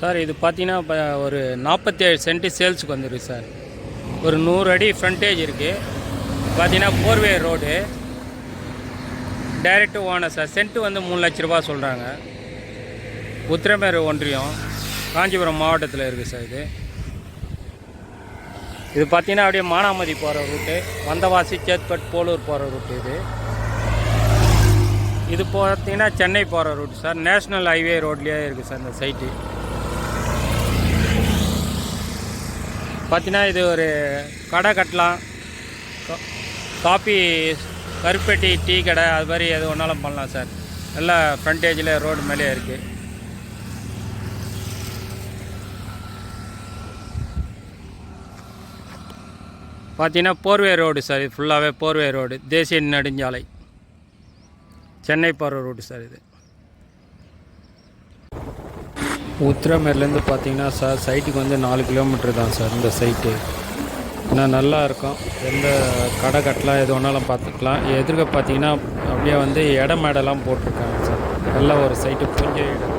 Sir இது பார்த்தீங்கன்னா இப்போ ஒரு நாற்பத்தி ஏழு சென்ட்டு சேல்ஸுக்கு வந்துருக்கு சார். ஒரு நூறு அடி ஃப்ரண்டேஜ் இருக்குது பார்த்தீங்கன்னா four way road direct owner sir. Cent வந்து மூணு லட்ச ரூபா சொல்கிறாங்க உத்திரமேரு ஒன்றியம் காஞ்சிபுரம் மாவட்டத்தில் இருக்குது சார் இது. இது பார்த்தீங்கன்னா அப்படியே மானாமதி போகிற ரூட்டு வந்தவாசி சேத்பட் போலூர் போகிற ரூட்டு இது. இது பார்த்தீங்கன்னா சென்னை போகிற ரூட் சார். நேஷ்னல் ஹைவே ரோட்லேயே இருக்குது சார் இந்த சைட்டு பார்த்தீங்கன்னா இது ஒரு கடை கட்டலாம். கா- காபி கருப்பெட்டி டீ கடை அது மாதிரி எது ஒன்றாலும் பண்ணலாம் சார். நல்லா ஃப்ரண்டேஜில் ரோடு மேலே இருக்குது பார்த்தீங்கன்னா போர்வே ரோடு சார் இது ஃபுல்லாகவே போர்வே ரோடு தேசிய நெடுஞ்சாலை. சென்னை போகிற ரோடு சார் இது. உத்திரமேர்லேருந்து பார்த்தீங்கன்னா சார் சைட்டுக்கு வந்து நாலு கிலோமீட்டர் தான் சார் இந்த சைட்டு ஆனால் நல்லா இருக்கும். எந்த கடை கட்டலாம் எது வேணாலும் பார்த்துக்கலாம். எதிர்க்க பார்த்தீங்கன்னா அப்படியே வந்து இடம் மேடெல்லாம் போட்டிருக்காங்க சார். நல்ல ஒரு சைட்டு புஞ்ச இடம்.